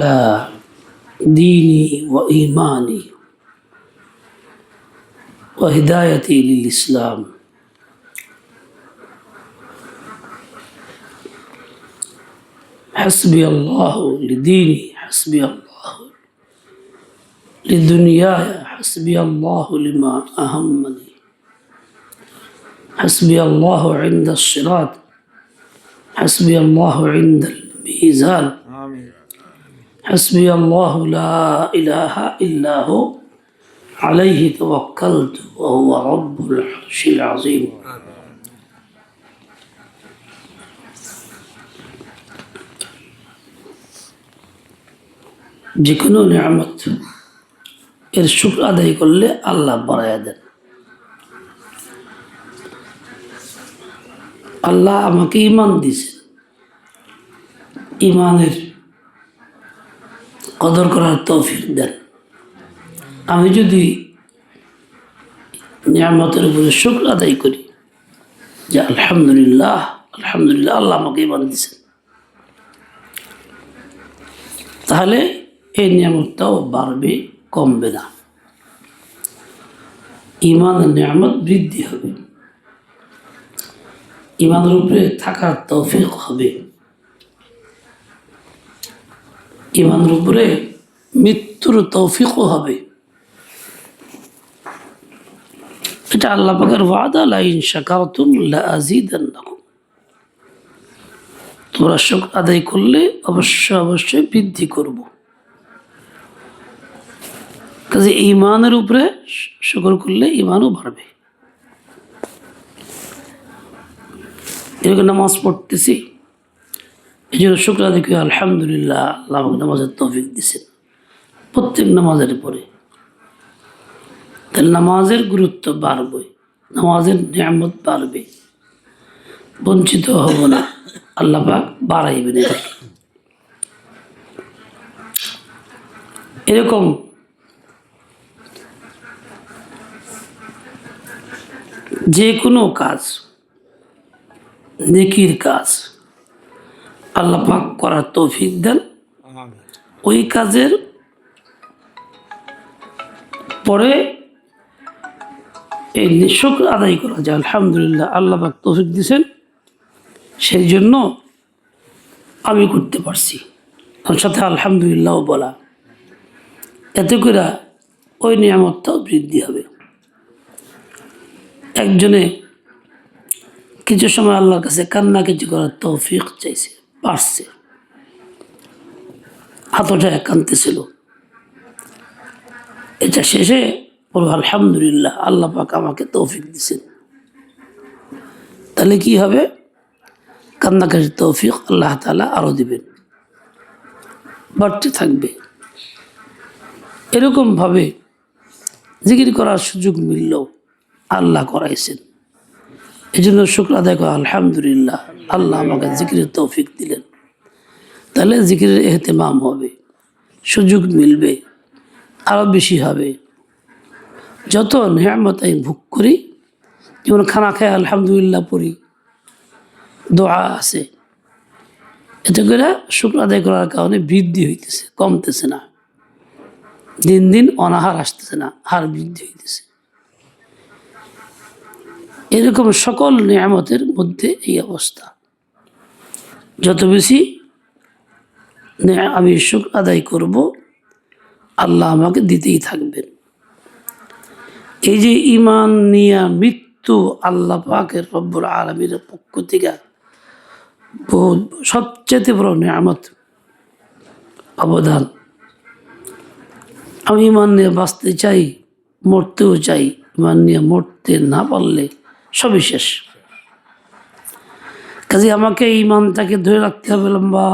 على ديني وإيماني وهدايتي للإسلام. حسبي الله لديني حسبي الله لدنياي حسبي الله لما أهمني. حسبي الله عند الصراط حسبي الله عند الميزان. آمين. حسبي الله لا إله إلا هو عليه توكلت وهو رب العرش العظيم যে কোনো নিয়ামত এর শুক্র আদায় করলে আল্লাহ বাড়াইয়া দেন আল্লাহ আমাকে ইমান দিয়েছেন ইমানের কদর করার তৌফিক দেন। আমি যদি নিয়ামতের উপরে শুক্র আদায় করি, যে আলহামদুলিল্লাহ আলহামদুলিল্লাহ আল্লাহ আমাকে ইমান তাহলে এই নিয়ামতটাও বাড়বে, কমবে না। ইমানের নিয়ামত বৃদ্ধি হবে। ইমানের উপরে থাকার তৌফিক হবে। ইমানের উপরে মৃত্যুর তৌফিকও হবে। এটা আল্লাহ পাকের ওয়াদা, লাইন শাকারতুম লাজিদান্নাকুম তোমরা শোক আদায় করলে অবশ্যই অবশ্যই বৃদ্ধি করব। কাজে ইমানের উপরে শুকর করলে ইমানও বাড়বে। এরকম নামাজ পড়তেছি। এই জন্য শুক্র আদায় করি আলহামদুলিল্লাহ আল্লাহ নামাজের তৌফিক দিছেন প্রত্যেক নামাজের পরে। তাহলে নামাজের গুরুত্ব বাড়বে, নামাজের নিয়ামত বাড়বে। বঞ্চিত হব না, আল্লাহ পাক বাড়াইবেন এরকম যে কোনো কাজ, নেকির কাজ আল্লাহ পাক করার তৌফিক দেন। ওই কাজের পরে এই নিঃশুক্র আদায় করা যায়। আলহামদুলিল্লাহ আল্লাহ পাক তৌফিক দিয়েছেন। সেই জন্য আমি করতে পারছি। তার সাথে আলহামদুলিল্লাহ বলা। এতে করে ওই নিয়ামতটাও বৃদ্ধি হবে। একজনে কিছু সময় আল্লাহর কাছে কান্না কিছু করার তৌফিক চাইছে। পারছে। হাতটা কানতেছিল এটা শেষে বলব আলহামদুলিল্লাহ, আল্লাহ পাক আমাকে তৌফিক দিছেন তাহলে কি হবে? কান্নাকাটির তৌফিক আল্লাহ তালা আরও দিবেন। বাড়তে থাকবে। এরকমভাবে জিকির করার সুযোগ মিলল আল্লাহ করাইছেন। এই জন্য শুক্র আদায় করা আলহামদুলিল্লাহ। আল্লাহ আমাকে জিকিরের তৌফিক দিলেন। তাহলে জিকিরের এহতেমাম হবে, সুযোগ মিলবে আরও বেশি হবে। যত নিয়ামত আমি ভোগ করি, যেমন খানা খাই, আলহামদুলিল্লাহ পড়ি, দোয়া আছে, এতে করে শুক্র আদায় করার কারণে বৃদ্ধি হইতেছে, কমতেছে না। দিন দিন অনাহার আসতেছে না, হার বৃদ্ধি হইতেছে। এরকম সকল নিয়ামতের মধ্যে এই অবস্থা। যত বেশি আমি সুখ আদায় করব, আল্লাহ আমাকে দিতেই থাকবেন। এই যে ইমান নিয়া মৃত্যু আল্লাহ পাকের রব্বুর আলমীর পক্ষ থেকে বহুত সবচেয়ে বড় নিয়ামত, অবদান। আমি ইমান নিয়ে বাঁচতে চাই, মরতেও চাই ইমান নিয়ে মরতে না পারলে সবই শেষ। কাজে আমাকে ইমানটাকে ধরে রাখতে হবে লম্বা।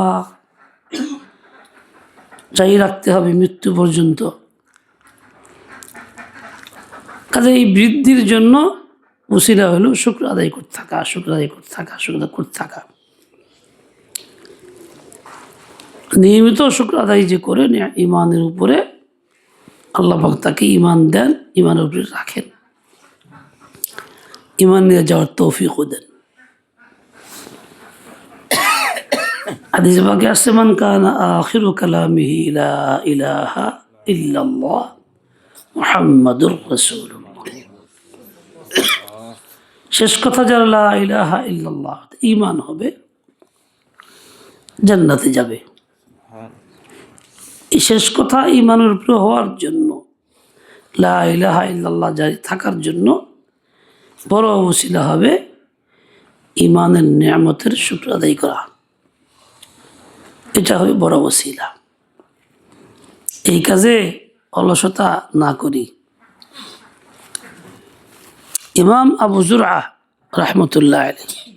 চাই রাখতে হবে মৃত্যু পর্যন্ত। কাজে এই বৃদ্ধির জন্য উসিরা হলো শুক্র আদায় করতে থাকা, শুক্র আদায় করতে থাকা, শুক্র করতে থাকা। নিয়মিত শুক্র আদায় যে করে ইমানের উপরে আল্লাহ তাকে ইমান দেন, ইমানের উপরে রাখেন। ইমান নিয়ে যাওয়ার তৌফিকও দেন। হাদিস বাকি আসছে, মান কানা আখিরু কালামিহি লা ইলাহা ইল্লাল্লাহ মুহাম্মাদুর রাসূলুল্লাহ। শেষ কথা যারা, লা ইলাহা ইল্লাল্লাহ ঈমান হবে, জান্নাতে যাবে। এই শেষ কথা ঈমানের উপরে হওয়ার জন্য, লা ইলাহা ইল্লাল্লাহ জারি থাকার জন্য বড় অবসিলা হবে। ইমানের নিয়ামতের শুক্র আদায় করা। এটা হবে বড় ওসিলা। এই কাজে অলসতা না করি। ইমাম আবু জুরা রহমতুল্লাহ আলী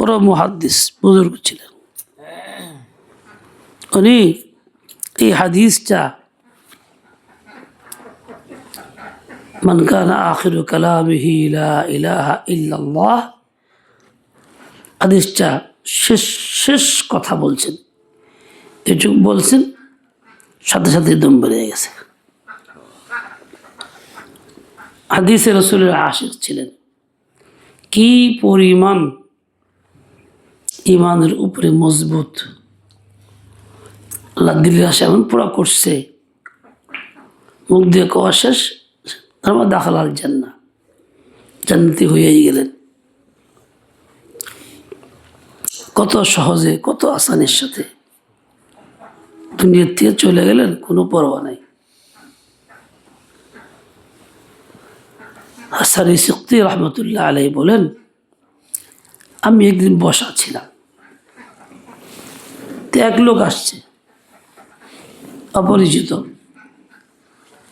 বড় মুহাদ্দিস, বুজুর্গ ছিলেন। উনি এই হাদিসটা من كان آخر كلامه لا إله إلا الله হাদিসটা শেষ শেষ কথা বলছেন এটুকু বলছেন সাথে সাথে দম বেরিয়ে গেছে হাদিসে রসুলের আশিক ছিলেন কি পরিমাণ ইমানের উপরে মজবুত আল্লাহ দিল্লির আসে এমন পুরা করছে মুখ দিয়ে কোয়া শেষ মধ্যে দাখাল আল জান্না জান্নাতি হয়েই গেলেন। কত সহজে, কত আসানের সাথে দুনিয়ার থেকে চলে গেলেন, কোনো পরোয়া নাই। হাসারি শক্তি রহমতুল্লাহ আলাই বলেন, আমি একদিন বসা ছিলাম। এক লোক আসছে, অপরিচিত।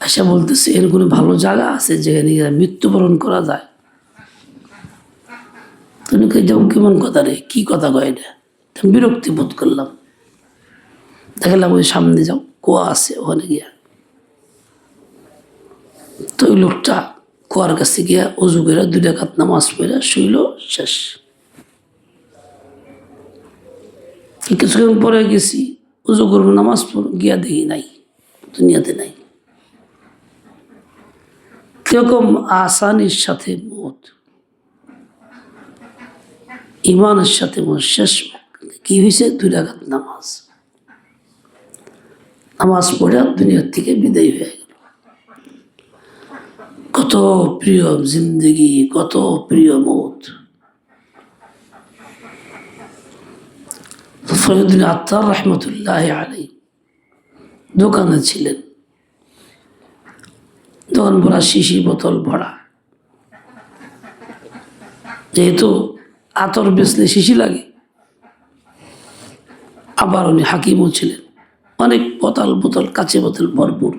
এসে বলতেছে, এর কোনো ভালো জায়গা আছে যেখানে মৃত্যুবরণ করা যায়? তুমি যাও কেমন কথা রে, কি কথা কয় এটা? বিরক্তি বোধ করলাম। দেখলাম, ওই সামনে যাও, কুয়া আছে ওখানে গিয়া। তো ওই লোকটা কুয়ার কাছে গিয়া উজু করে দুই ডাকাত নামাজ পড়ে শুইল, শেষ। কিছুক্ষণ পরে গেছি, উজু করব, নামাজ পড়ো গিয়া দেখি নাই, দুনিয়াতে নাই। কীরকম আসানির সাথে মত ইমানের সাথে মত, শেষ কি হয়েছে? দুই রাখাত নামাজ। নামাজ পড়ে দুনিয়ার থেকে বিদায় হয়ে গেল। কত প্রিয় জিন্দগি, কত প্রিয় মত। ফরিদুল আত্মার রহমতুল্লাহ আলাই দোকানে ছিলেন। দোকান ভরা শিশি বোতল ভরা। যেহেতু আতর বেচলে শিশি লাগে, আবার উনি হাকিমও ছিলেন। অনেক বোতল বোতল, কাঁচে বোতল ভরপুর।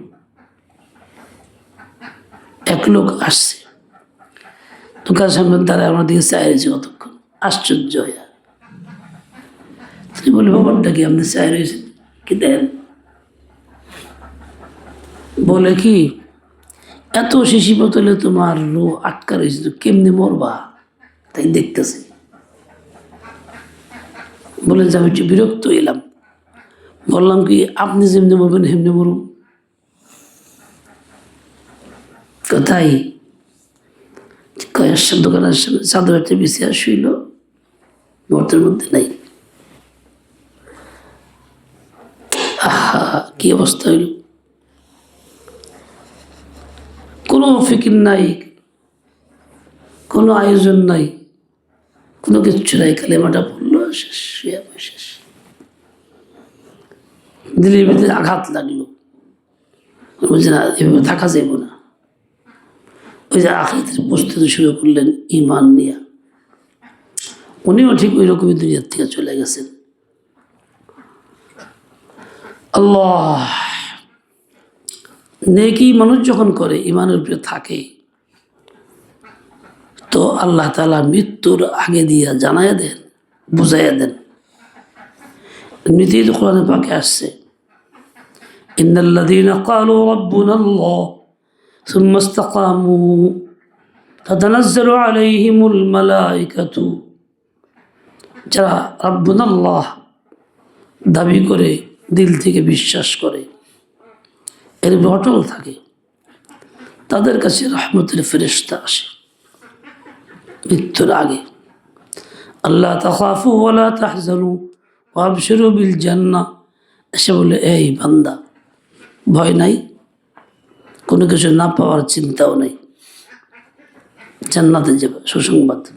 এক লোক আসছে। দোকান সামনে দ্বারা আমার দিকে চাইছে কতক্ষণ। আশ্চর্য হইয়া তিনি বলি বাবারটা কি আপনি চাই রয়েছেন? কি দেন বলে কি এত শিশি বোতলে তোমার লো আটকা রয়েছে তো কেমনি মরবা? তাই দেখতেছি। বলে যে আমি একটু বিরক্ত এলাম বললাম কি, আপনি যেমনি মরবেন, হেমনি মরুন কোথায় কয়েক দোকানের সামনে চাদর একটা বিছিয়ে শুইল মর্তের মধ্যে নাই। আহা, কি অবস্থা হইল কোনো ফিকির নাই, কোনো আয়োজন নাই, কোনো কিচ্ছু নাই, কালেমাটা পড়ল, শেষ শেষ। দিলের ভিতরে আঘাত লাগল। বলছে, না, এভাবে থাকা যাইব না। ওই যে আখিদের প্রস্তুতি শুরু করলেন ইমান নিয়া। উনিও ঠিক ওই রকমই দুনিয়ার থেকে চলে গেছেন। আল্লাহ! নেকি মানুষ যখন করে ইমানের উপরে থাকে তো আল্লাহ তালা মৃত্যুর আগে দিয়া জানাইয়া দেন বুঝাইয়া দেন এমনিতেই তো কোরআনে পাকে আসছে إن الذين قالوا ربنا الله ثم استقاموا تتنزل عليهم الملائكة যারা রব্বুন আল্লাহ দাবি করে দিল থেকে বিশ্বাস করে এর অটল থাকে। তাদের কাছে রহমতের ফেরেস্তা আসে। মৃত্যুর আগে। আল্লাহ তাহাফু ওলা তাহজানু ওয়াবশিরু বিল জান্নাহ। এসে বলে, এই বান্দা, ভয় নাই? কোনো কিছু না পাওয়ার চিন্তাও নাই। জান্নাতে যাবে, সুসংবাদ।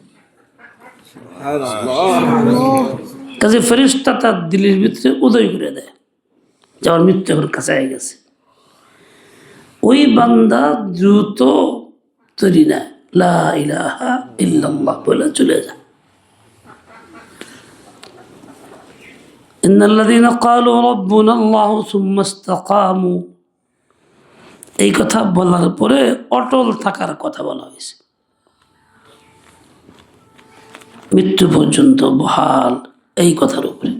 কাজে ফেরিস্তা তার দিলের ভিতরে উদয় করে দেয়। যে আমার মৃত্যু এখন কাছে গেছে। ওই বান্দা দ্রুত তৈরি নেয় লা ইলাহা ইল্লাল্লাহ বলে চলে যায় إن الذين قالوا ربنا الله ثم استقاموا এই কথা বলার পরে অটল থাকার কথা বলা হয়েছে মৃত্যু পর্যন্ত বহাল এই কথার উপরে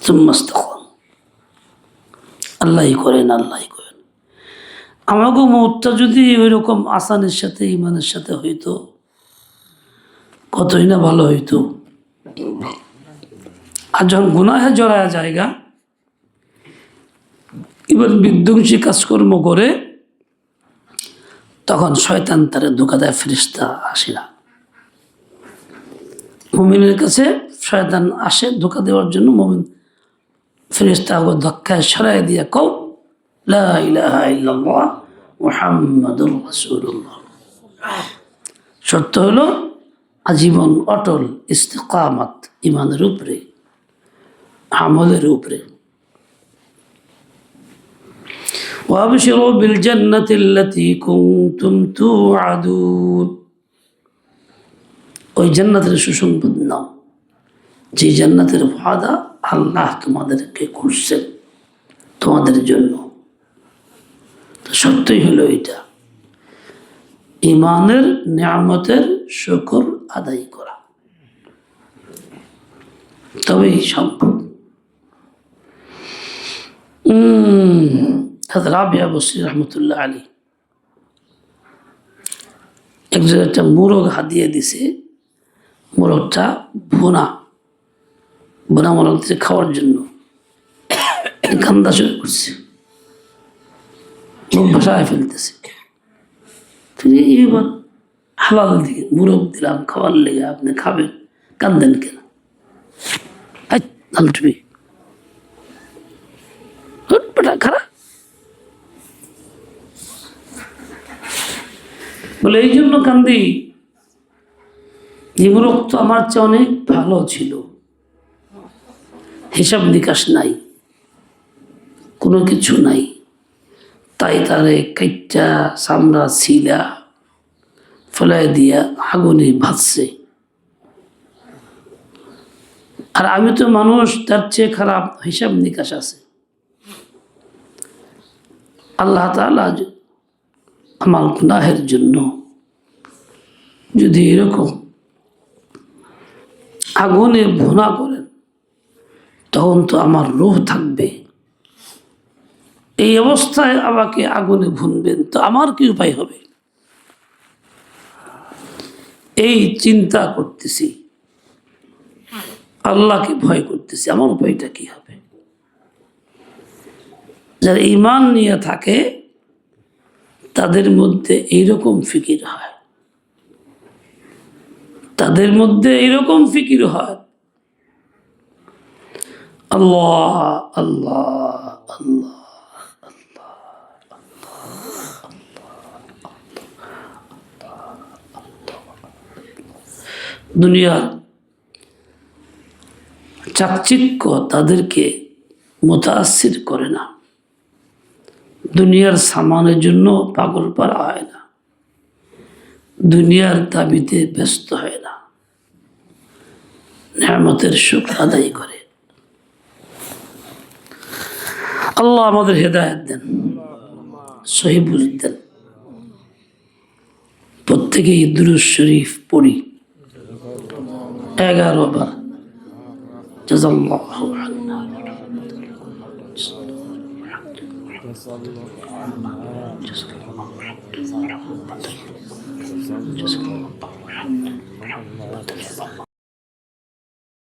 সুম্মাস্তাকাম আল্লাহ করেন আল্লাহ করেন আমাকে মৌতটা যদি ওই রকম আসানের সাথে, ইমানের সাথে হইতো, কতই না ভালো হইতো। আর যখন গুনাহে জড়ায় জায়গা এবার বিধ্বংসী কাজকর্ম করে, তখন শয়তান তারা ধোকা দেয় ফেরিস্তা আসে না। মুমিনের কাছে শয়তান আসে ধোকা দেওয়ার জন্য, মুমিন ফেরিস্তা ধক্কায় সরাই দিয়ে কও লা ইলাহা ইল্লাল্লাহ মুহাম্মাদুর রাসূলুল্লাহ শর্ত হলো আজীবন অটল ইস্তেকামাত ইমানের উপরে আমলের উপরে وابشروا بالجنة التي كنتم توعدون ওই জান্নাতের সুসংবাদ নাও যে জান্নাতের ভাদা আল্লাহ তোমাদেরকে করছেন তোমাদের জন্য তো সত্যই হলো এটা। ইমানের নিয়ামতের শুকর আদায় করা। তবেই সম্ভব রাবিয়া বসির রহমতুল্লাহ আলী একজন একটা মুরগ হাতিয়ে দিছে। মোরগটা ভুনা। ভুনা মোরগ দিছে খাওয়ার জন্য। কান্দা শুরু করছে। ভাষায় ফেলতেছে। তিনি এবার হালাল দিকে মুরগ দিলাম, খাওয়ার লেগে আপনি খাবেন, কান্দেন কেন? আলটুবি খারাপ বলে, এই জন্য কান্দি। জীবরক তো আমার চেয়ে অনেক ভালো ছিল। হিসাব নিকাশ নাই। কোনো কিছু নাই। তাই তারে কাইটা চামড়া ছিলা, ফেলাই দিয়া আগুনে ভাসছে। আর আমি তো মানুষ, তার চেয়ে খারাপ হিসাব নিকাশ আছে। আল্লাহ তালা আমার গুনাহের জন্য যদি এরকম আগুনে ভুনা করেন, তখন তো আমার রোহ থাকবে। এই অবস্থায় আমাকে আগুনে ভুনবেন, তো আমার কি উপায় হবে? এই চিন্তা করতেছি। আল্লাহকে ভয় করতেছি, আমার উপায়টা কি হবে? যারা ইমান নিয়ে থাকে, তাদের মধ্যে এইরকম ফিকির হয়। তাদের মধ্যে এইরকম ফিকির হয়। আল্লাহ আল্লাহ আল্লাহ। দুনিয়ার চাকচিক্য তাদেরকে মোতাসির করে না। দুনিয়ার সামানের জন্য পাগল পারা হয় না। দুনিয়ার দাবিতে ব্যস্ত হয় না। নেয়ামতের সুখ আদায় করে। আল্লাহ আমাদের হেদায়ত দেন সহিবুল দেন। প্রত্যেকেই দুরুজ শরীফ পড়ি। এগারো বার জাজাল্লাহু আন্না جزاك الله